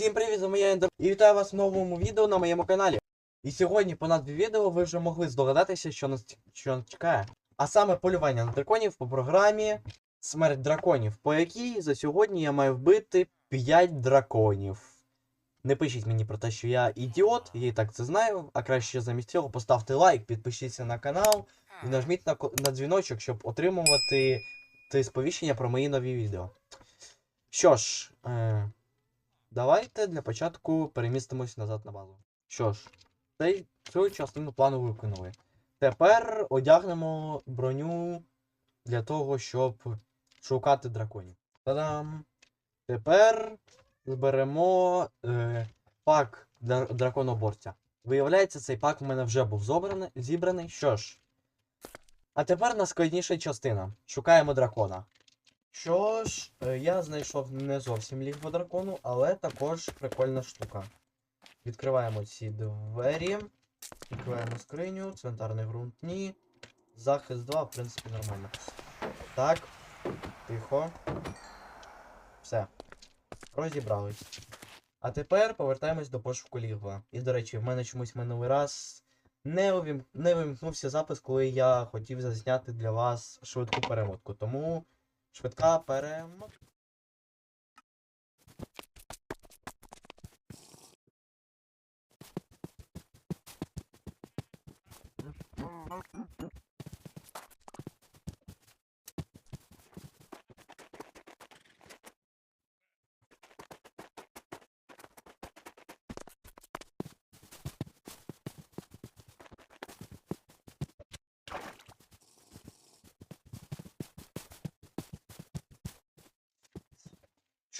Всім привіт, з вами я Ендер. І вітаю вас в новому відео на моєму каналі. І сьогодні по назві відео ви вже могли здогадатися, що нас, що нас чекає. А саме полювання на драконів по програмі Смерть драконів, по якій за сьогодні я маю вбити 5 драконів. Не пишіть мені про те, що я ідіот, я і так це знаю, а краще замість цього поставте лайк, підпишіться на канал і нажміть на, на дзвіночок, щоб отримувати те сповіщення про мої нові відео. Що ж, е, давайте для початку перемістимось назад на базу. Що ж, цей, цю частину плану виконали. Тепер одягнемо броню для того, щоб шукати драконів. Та-дам! Тепер зберемо е, пак для драконоборця. Виявляється, цей пак у мене вже був зібраний. Що ж. А тепер найскладніша частина. Шукаємо дракона. Що ж, е, я знайшов не зовсім лігво дракону, але також прикольна штука. Відкриваємо ці двері. Відкриваємо скриню, цвинтарний ґрунт ні. Захист 2, в принципі, нормально. Так. Тихо. Все. Розібрались. А тепер повертаємось до пошуку лігва. І, до речі, в мене чомусь минулий раз не, увім... не вимкнувся запис, коли я хотів зазняти для вас швидку перемотку. Тому швидка перемотка.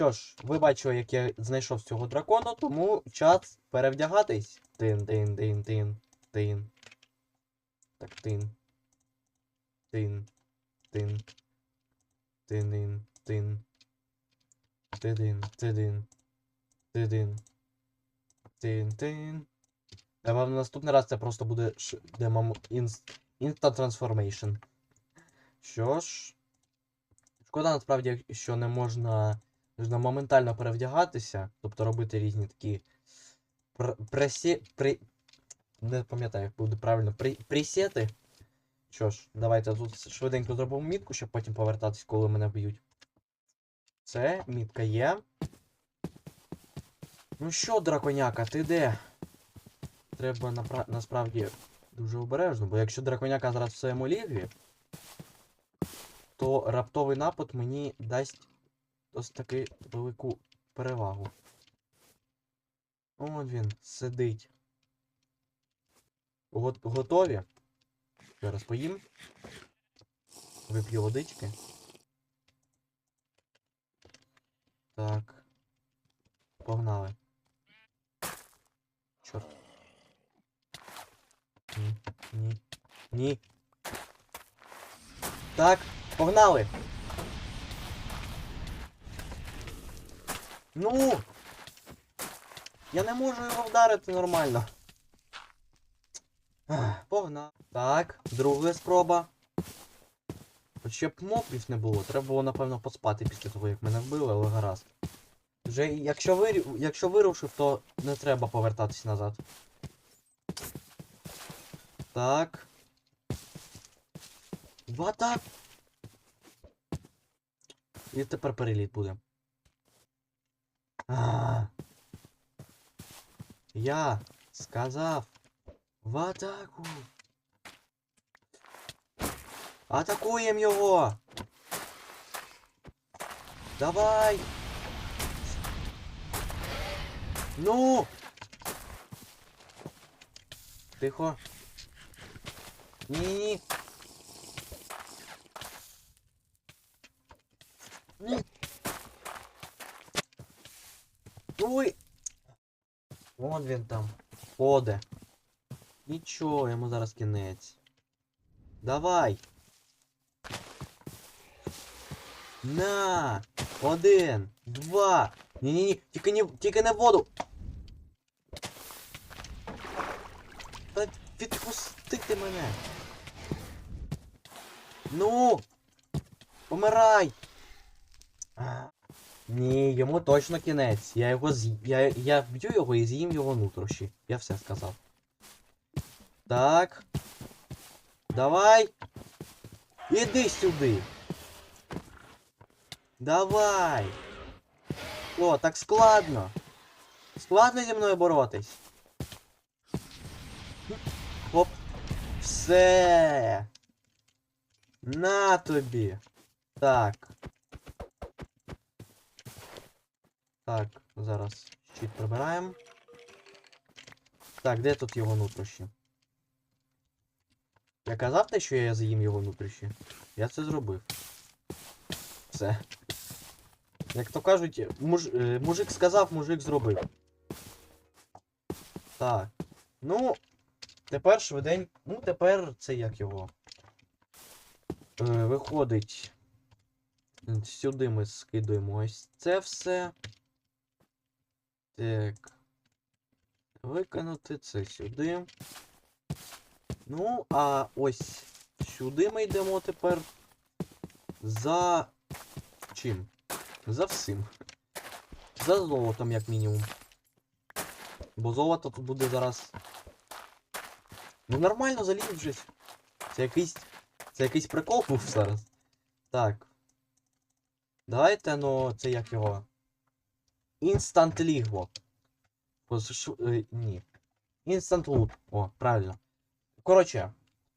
Що ж, ви бачили, як я знайшов цього дракона, тому час перевдягатись. Тин, тин, тин, тин, тин. Так, тин. Тин. Тин. Тин, тин. Тидин, тидин. Тидин. Тин, тин. Напевно, наступний раз це просто буде демом. Instant Transformation. Що ж. Шкода насправді, що не можна Можна моментально перевдягатися, тобто робити різні такі пр- пресі... При... Не пам'ятаю, як буде правильно. При... Пресети. Що ж, давайте тут швиденько зробимо мітку, щоб потім повертатись, коли мене б'ють. Це, мітка є. Ну що, драконяка, ти де? Треба насправді дуже обережно, бо якщо драконяка зараз в своєму лігві, то раптовий напад мені дасть ось таки велику перевагу. От він сидить. Го- готові? Зараз поїм. Вип'ю водички. Так. Погнали. Чорт. Ні. Ні. Ні. Так, погнали! Ну! Я не можу його вдарити нормально. Погнав. Так, друга спроба. Ще б мопів не було, треба було, напевно, поспати після того, як мене вбили, але гаразд. Вже якщо, вирі... якщо вирушив, то не треба повертатись назад. Так. В атаку! І тепер переліт буде. А. Я сказав в атаку. Атакуєм його. Давай. Ну. Тихо. Ні. Ой! Вон він там. Ходе. Нічого, йому зараз кінець. Давай. На! Один, два. Ні-ні-ні, тільки не, тільки не воду. Та відпусти мене. Ну! Помирай! Ні, йому точно кінець. Я його з... я, я вб'ю його і з'їм його нутрощі. Я все сказав. Так. Давай. Іди сюди. Давай. О, так складно. Складно зі мною боротись. Оп. Все. На тобі. Так. Так, зараз щит прибираємо. Так, де тут його нутрощі? Я казав те, що я з'їм його нутрощі. Я це зробив. Все. Як то кажуть, муж... е, мужик сказав, мужик зробив. Так. Ну, тепер швидень. Ну, тепер це як його. Е, виходить. Сюди ми скидуємо ось це все. Так. Виконати це сюди. Ну, а ось сюди ми йдемо тепер. За чим? За всім. За золотом, як мінімум. Бо золото тут буде зараз. Ну нормально заліз вже. Це якийсь. Це якийсь прикол був зараз. Так. Давайте, ну, це як його. Інстант лігво. Ні. Інстант лут. О, правильно. Коротше,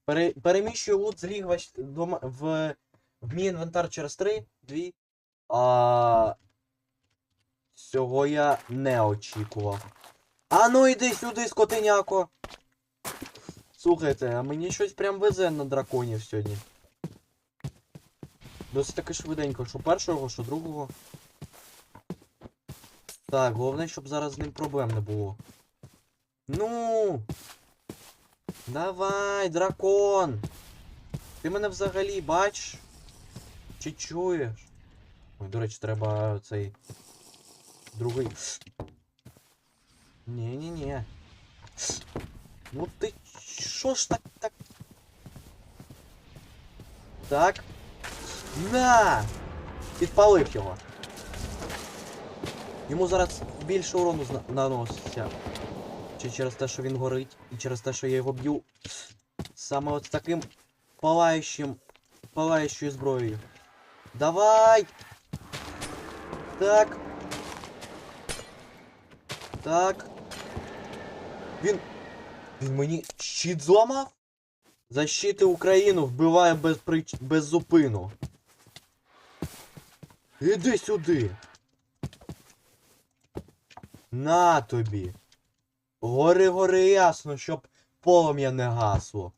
пере, переміщую лут з лігва щ- в, в мій інвентар через 3, 2. А... Цього я не очікував. А ну йди сюди, скотиняко. Слухайте, а мені щось прям везе на драконів сьогодні. Досить таки швиденько, що першого, що другого. Так, головне, щоб зараз з ним проблем не було. Ну. Давай, дракон. Ти мене взагалі бачиш? Чи чуєш? Ой, до речі, треба цей. Другий. Ні-ні-ні. Ну ти що ж так так. Так. На! Підпалив його. Йому зараз більше урону наноситься. Чи через те, що він горить, і через те, що я його б'ю. Саме от таким палаючим. палаючою зброєю. Давай! Так. Так. Він. Він мені щит зламав? Защити Україну вбиває без прич... без зупину. Іди сюди. На тобі. Гори гори ясно, щоб полум'я не гасло.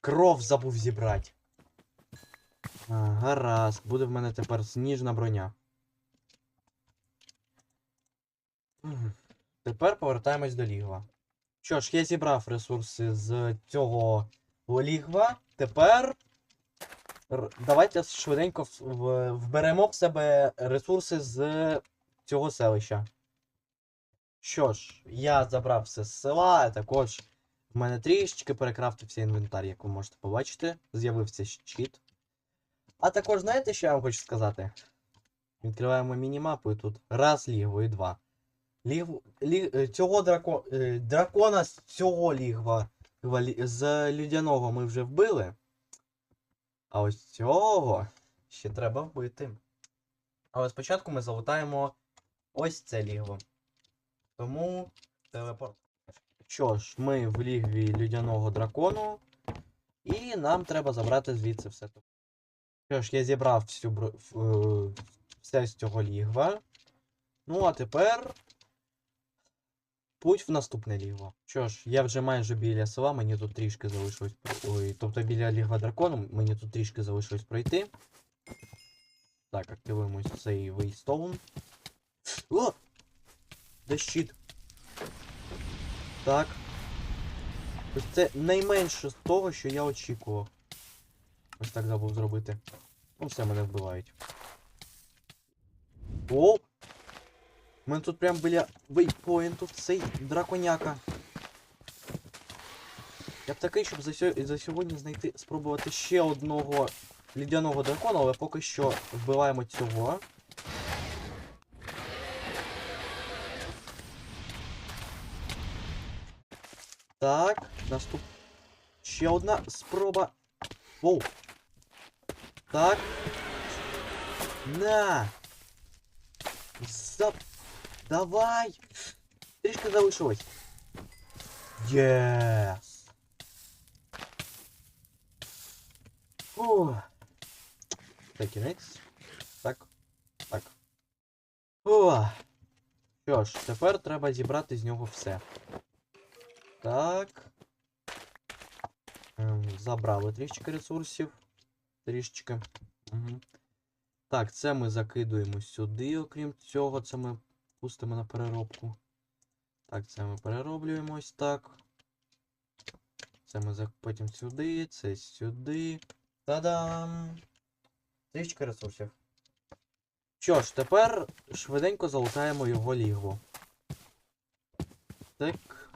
Кров забув зібрати. А, гаразд, буде в мене тепер сніжна броня. Тепер повертаємось до лігва. Що ж, я зібрав ресурси з цього лігва. Тепер. Давайте швиденько вберемо в себе ресурси з цього селища. Що ж, я забрав все з села, а також в мене трішечки перекрафтився інвентар, як ви можете побачити. З'явився щит. А також, знаєте, що я вам хочу сказати? Відкриваємо мінімапу і тут раз лігво і два. Ліг... Лі... е, Цього драко... е, дракона з цього лігва з людяного ми вже вбили. А ось цього ще треба вбити. Але спочатку ми залутаємо ось це лігво. Тому телепорт. Що ж, ми в лігві людяного дракону. І нам треба забрати звідси все. Що ж, я зібрав всю е, все з цього лігва. Ну, а тепер. Путь в наступне лігво. Що ж, я вже майже біля села, мені тут трішки залишилось. Ой, тобто біля лігва дракону, мені тут трішки залишилось пройти. Так, активуємо цей вейстоун. О! Де щит? Так. Ось це найменше з того, що я очікував. Ось так забув зробити. Ну все, мене вбивають. О! Мене тут прям біля вейпоінту цей драконяка. Я б такий, щоб за, сьо... за сьогодні знайти, спробувати ще одного лідяного дракона, але поки що вбиваємо цього. Так, наступ. Ще одна спроба. Воу. Так. На. Зап... Давай. Трішки залишилось. Єс. Фу. Так, кінець. Так. Так. Фу. Що ж, тепер треба зібрати з нього все. Так. Ем, забрали трішечки ресурсів. Трішечки. Угу. Так, це ми закидуємо сюди, окрім цього, це ми пустимо на переробку. Так, це ми перероблюємо ось так. Це ми потім сюди, це сюди. Та-дам! Трішечки ресурсів. Що ж, тепер швиденько залутаємо його лігво. Так.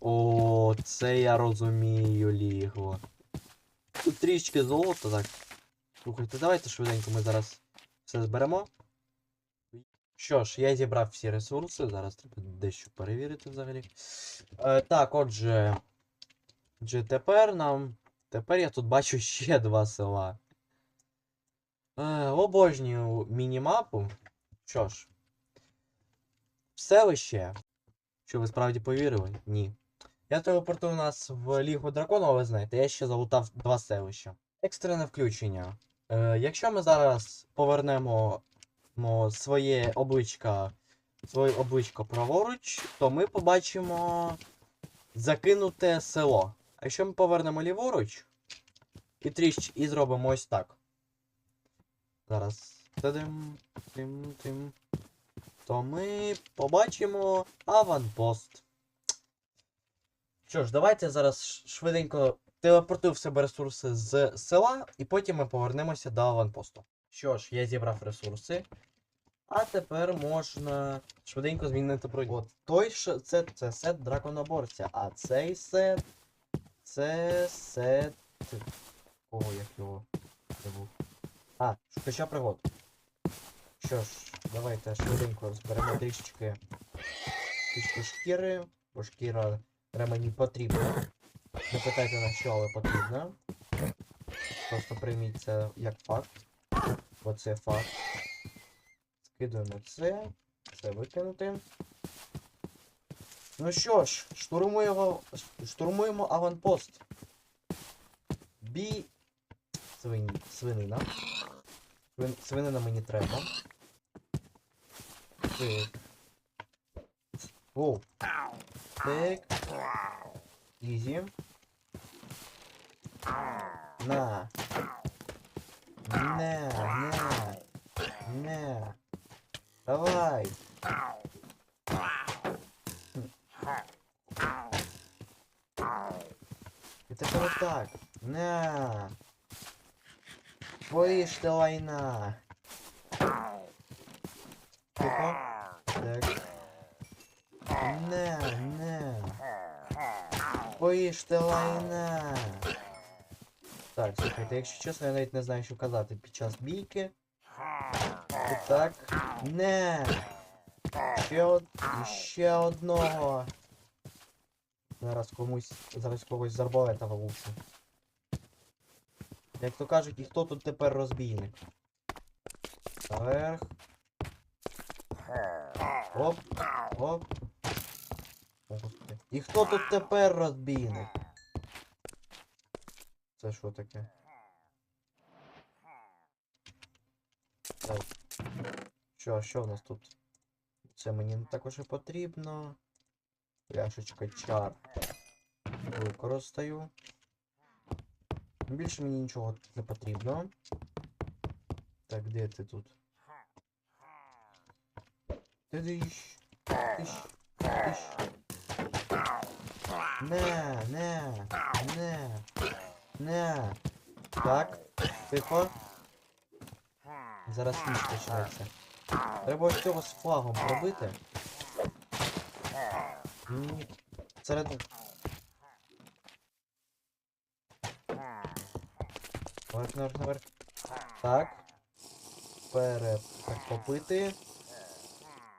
О, це я розумію лігво. Тут трішки золота, так. Слухайте, давайте швиденько ми зараз все зберемо. Що ж, я зібрав всі ресурси, зараз треба дещо перевірити взагалі. Е, так, отже. Отже, тепер нам. Тепер я тут бачу ще два села. Е, обожнюю мінімапу. Що ж. Селище. Що ви справді повірили? Ні. Я телепортую нас в Лігу Дракону, але знаєте, я ще залутав два селища. Екстрене включення. Е, якщо ми зараз повернемо мо, своє обличчя, своє обличчя праворуч, то ми побачимо закинуте село. А якщо ми повернемо ліворуч і тріщ, і зробимо ось так. Зараз. Тадим. То ми побачимо аванпост. Що ж, давайте зараз швиденько телепортую в себе ресурси з села, і потім ми повернемося до аванпосту. Що ж, я зібрав ресурси. А тепер можна швиденько змінити броню. От той ш... це, це сет драконоборця, а цей сет. Це сет. Кого як його забув? А, шукача пригод. Що ж, давайте швиденько розберемо трішечки трішки шкіри, бо шкіра мені потрібна. Не питайте на що, але потрібна. Просто прийміть це як факт. Бо це факт. Скидуємо це. Це викинути. Ну що ж, штурмуємо, штурмуємо аванпост. Бій. Свині, свинина. Свин, свинина мені треба. Так. Оу. Так. Ізі. На. Не, не. Не. Давай. І тепер отак. На. Поїж ти лайна. Тихо. Так. Не, не. Поїж ти лайна. Так, слухайте, якщо чесно, я навіть не знаю, що казати під час бійки. І так. Не. Ще од... ще одного. Зараз комусь. Зараз когось з арбалета влучу. Як то кажуть, і хто тут тепер розбійник? Наверх. Оп, оп. І хто тут тепер розбійник? Це що таке? Так. Що, що в нас тут? Це мені не також і потрібно. Пляшечка чар. Використаю. Більше мені нічого не потрібно. Так, де ти тут? Ти диш. Тиш. Не, не, не, не. Так, тихо. Зараз ніч почнеться. Треба ось цього з флагом пробити. Ні. Серед... Наверх, наверх, наверх. Так. Перепопити.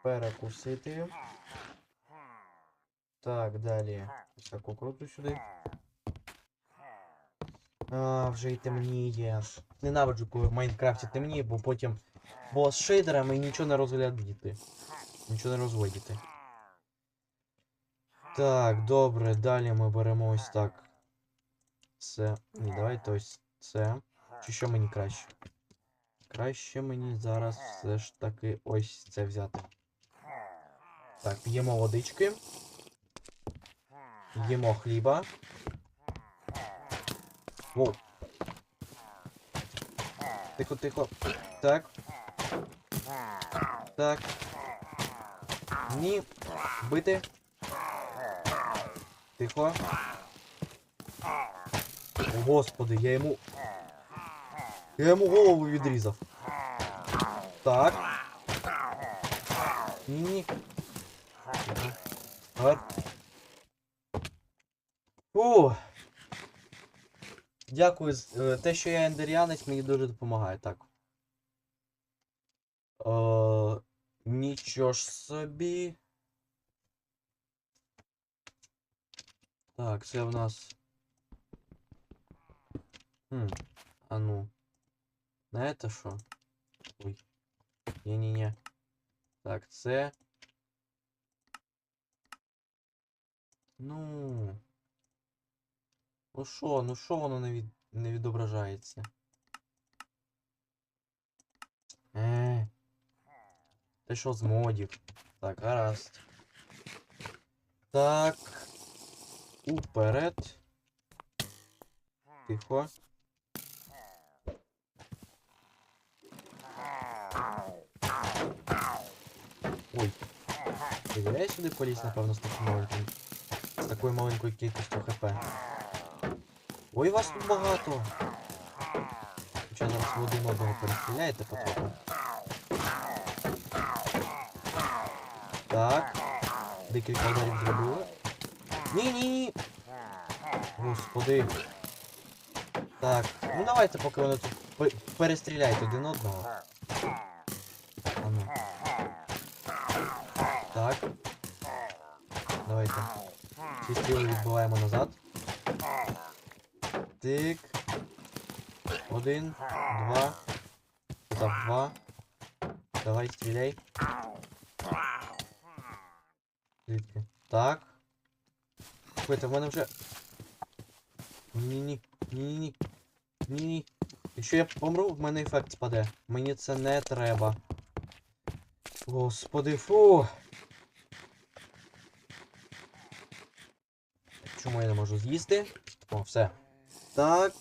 Перекусити. Так, далі. Ось таку круту сюди. А, вже й темніє. Ненавиджу, коли в Майнкрафті темніє, бо потім. Бо з шейдерами нічого не розглядіти. Нічого не розводіти. Так, добре, далі ми беремо ось так. Це. Ні, давайте ось це. Чи що мені краще? Краще мені зараз все ж таки ось це взяти. Так, п'ємо водички. Їмо хліба. Воу. Тихо, тихо. Так. Так. Ні. Бити. Тихо. О, господи, я йому. Я йому голову відрізав. Так. Ні-ні. Гар. Фу. Дякую. е, Те, що я ендеріанець, мені дуже допомагає, так. Е, нічого ж собі. Так, це в нас. Хм. А ну. На это що? Ой. Ні-ні-ні. Так, це. Ну. Ну що, ну що воно не, від... не відображається? Е. Те що з модів? Так, гаразд. Так. Уперед. Тихо. Ой. Ти я сюди поліз, напевно, з таким маленьким. З такою маленькою кількістю хп. Ой, вас тут багато. Хоча зараз ви один одного перестріляєте потроху. Так. Декілька ударів зробили. Ні-ні-ні. Господи. Так, ну давайте, поки вони тут перестріляють один одного. А ну. Так. Давайте. Ці стріли відбиваємо назад. Тик. Один, два. Так, два. Давай, стріляй. Звідки? Так. Слухайте, в мене вже. Ні-ні. Ні-ні. Ні-ні. Якщо я помру, в мене ефект спаде. Мені це не треба. Господи, фу. Чому я не можу з'їсти? О, все. Так.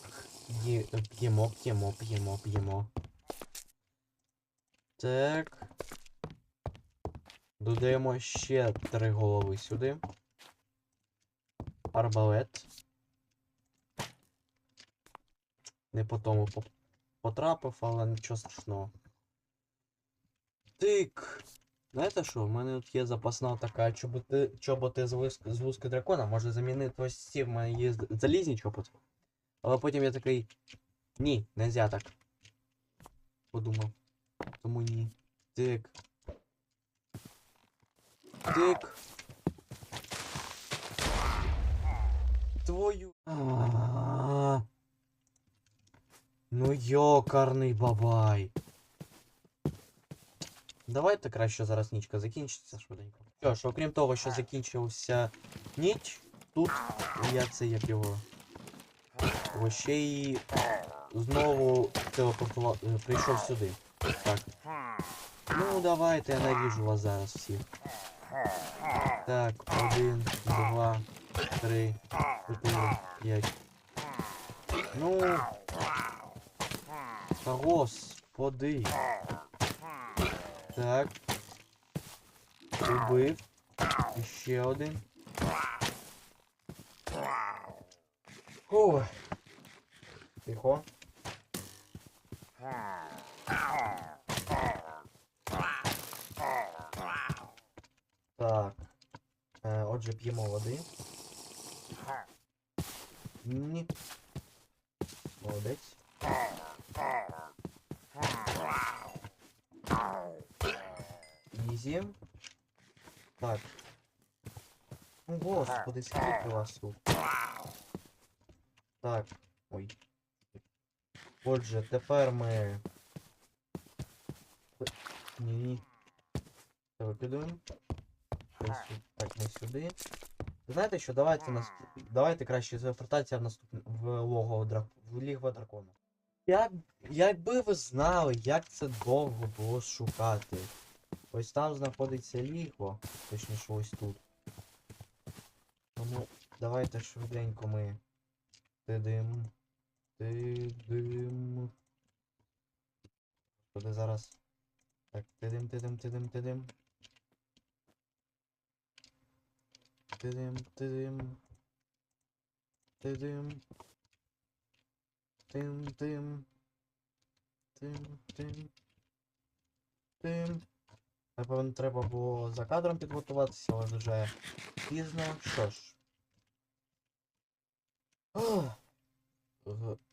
П'ємо, п'ємо, п'ємо, п'ємо. Так. Додаємо ще три голови сюди. Арбалет. Не по тому потрапив, але нічого страшного. Тик. Знаєте що? У мене тут є запасна така чоботи, чоботи з, вузки дракона. Може замінити ось ці в мене є залізні чоботи. Але потім я такий. Ні, нельзя так. Подумав. Тому ні. Тик. Тик. Твою. А-а-а. Ну йокарний бабай. Давайте краще зараз нічка закінчиться швиденько. Що ж, окрім того, що закінчився ніч, тут я це як його. Ось ще й знову телепортував. е, Прийшов сюди. Так. Ну давайте, я наріжу вас зараз всіх. Так, один, два, три, чотири, п'ять. Ну. Та господи. Так. Убив. Ще один. Фу. Тихо. Так. Е, отже, п'ємо води. Ні. Молодець. Ізі. Так. Ну господи, скільки вас тут. Так. Отже, тепер ми. Ні. Викидуємо. Це Так, не сюди. Знаєте що, давайте нас. Давайте краще звертатися в наступне в логово драк... в лігво дракона. Як... Якби ви знали, як це довго було шукати. Ось там знаходиться лігво, точніше ось тут. Тому давайте швиденько ми тидим. Тидим. Куди зараз. Так, тидим, тидим, тидим, тидим. Тидим, тидим. Тидим. Тим, тим. Тим, тим. Тим. Напевно, треба було за кадром підготуватися, але вже пізно. Що ж. Ох.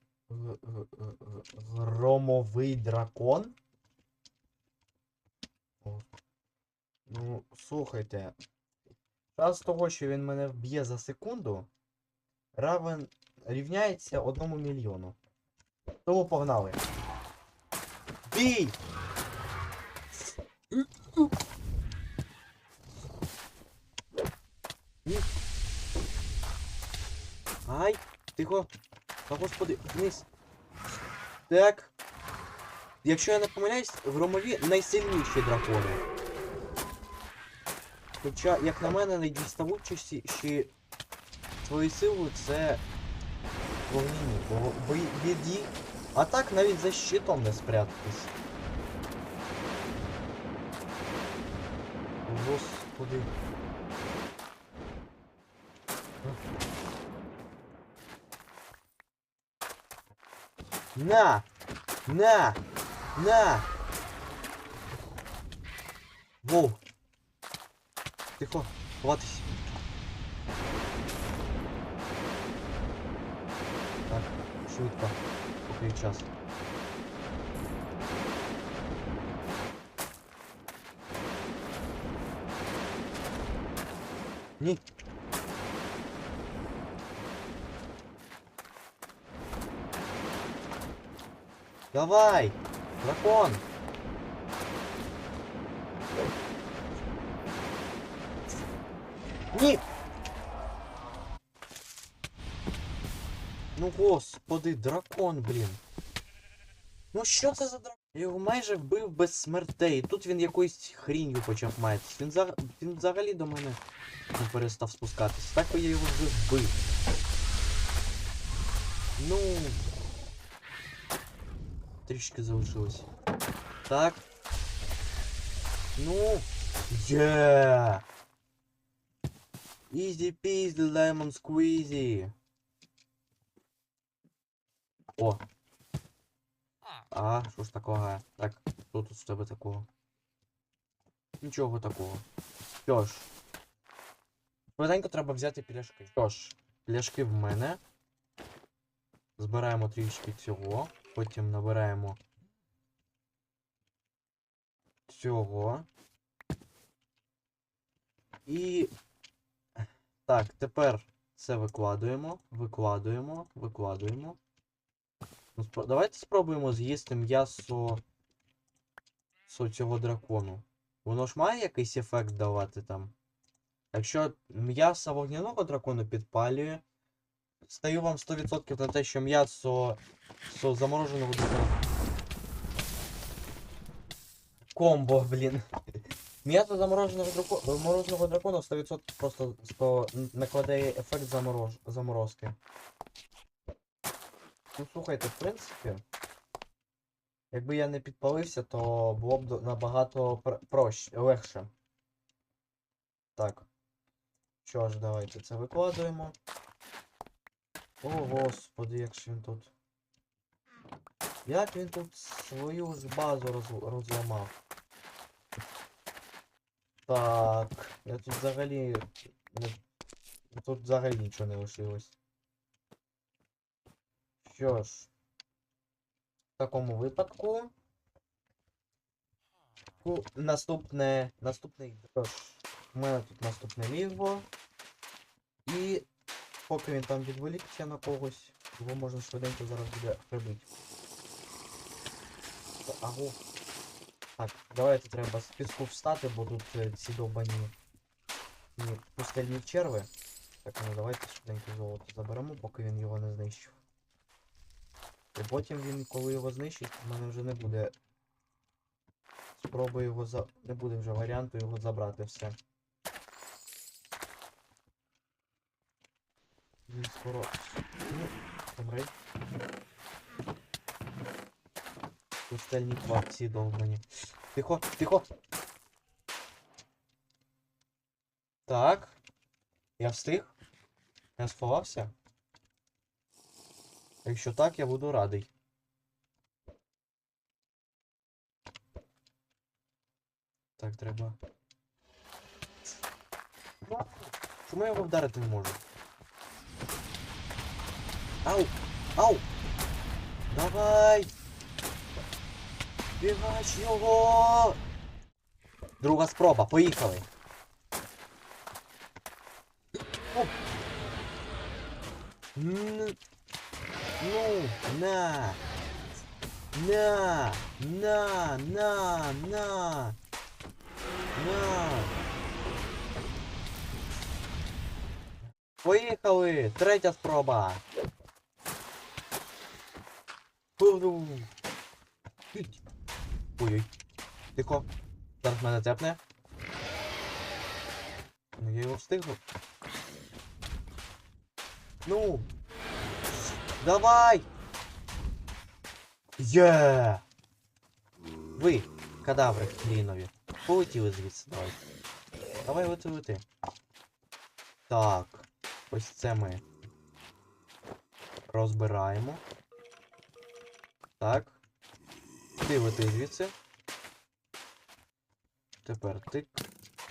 Громовий дракон? О. Ну, слухайте. Шанс того, що він мене вб'є за секунду, равен рівняється одному мільйону. Тому погнали. Бій! Ай, тихо. Та господи, вниз. Так. Якщо я не помиляюсь, в громові найсильніші дракони. Хоча, як на мене, найдіставучіші ще свою силу це вогняні, бо їх. А так навіть за щитом не спрятатись. Господи. На! На! На! Воу! Тихо, ховатись. Так, швидко. Поки час. Ні. Давай! Дракон! Ні! Ну господи, дракон, блін. Ну що це за дракон? Я його майже вбив без смертей. Тут він якоюсь хрінью почав маятись. Він, за... він взагалі до мене не перестав спускатись. Так я його вже вбив. Ну. Трішки залишилось. Так. Ну. Є! Easy peasy lemon squeezy. О. А, що ж такого? Так, що тут з тебе такого? Нічого такого. Що ж. Швиденько треба взяти пляшки. Що ж, пляшки в мене. Збираємо трішки цього. Потім набираємо цього. І. Так, тепер це викладуємо, викладуємо, викладуємо. Ну, спро- Давайте спробуємо з'їсти м'ясо со цього дракону. Воно ж має якийсь ефект давати там. Якщо м'ясо вогняного дракону підпалює, стаю вам 100% на те, що м'ясо со замороженого дракона. Комбо, блін. М'ясо замороженого драко... замороженого дракона 100% просто 100 накладає ефект заморож... заморозки. Ну слухайте, в принципі. Якби я не підпалився, то було б набагато пр... проще, легше. Так. Що ж, давайте це викладуємо. О, господи, як ж він тут. Як він тут свою ж базу роз... розламав? Так, я тут взагалі. Тут взагалі нічого не лишилось. Що ж, в такому випадку. Ку- Наступне. Наступний. У мене тут наступне лігво. І поки він там відволікся на когось, його можна швиденько зараз буде прибити. Аго. Так, давайте треба з піску встати, бо тут е, ці довбані пустельні черви. Так, ну давайте швиденько золото заберемо, поки він його не знищив. І потім він, коли його знищить, в мене вже не буде. Спроби його за. Не буде вже варіанту його забрати все. Він скоро. Помри. Пустельні квапці довбані. Тихо, тихо. Так. Я встиг? Я сховався? Якщо так, я буду радий. Так, треба. Чому я його вдарити не можу? Ау! Ау! Давай! Бігач його! Друга спроба, поїхали! Оп. Н- Ну, на! На! На! На! На! На! Поїхали! Третя спроба! Ой-ой. Тихо. Зараз мене цепне. Ну я його встигну. Ну. Давай! Є! Ви, кадаври хрінові. Полетіли звідси, давай. Давай лети лети. Так. Ось це ми. Розбираємо. Так. Ти лети звідси. Тепер тик.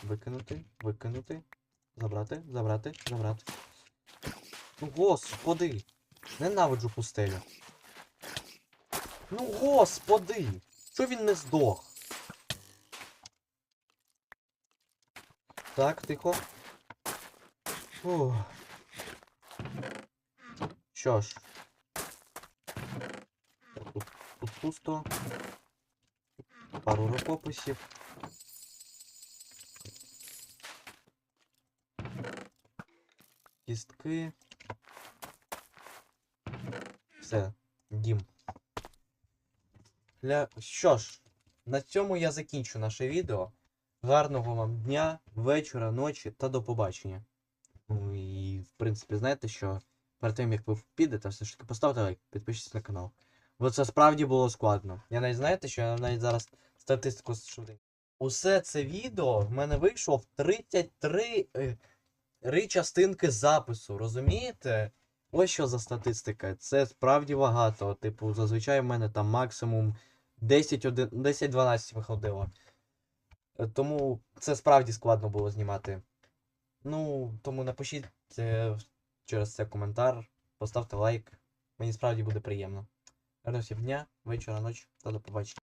Викинути, викинути. Забрати, забрати, забрати. Ну господи! Ненавиджу пустелю. Ну господи! Що він не здох? Так, тихо. Фух. Що ж. Так, тут, тут пусто. Пару рукописів. Кістки. Все, дім. Для... Що ж, на цьому я закінчу наше відео. Гарного вам дня, вечора, ночі та до побачення. Ну і, в принципі, знаєте, що перед тим, як ви підете, все ж таки поставте лайк, підпишіться на канал. Бо це справді було складно. Я навіть знаєте, що я навіть зараз статистику швиденько. Усе це відео в мене вийшло в 33 е, частинки запису, розумієте? Ось що за статистика. Це справді багато. Типу, зазвичай в мене там максимум 10-11 10-12 виходило. Е, Тому це справді складно було знімати. Ну, тому напишіть е, через це коментар, поставте лайк. Мені справді буде приємно. Гарного всім дня, вечора, ночі та до побачення.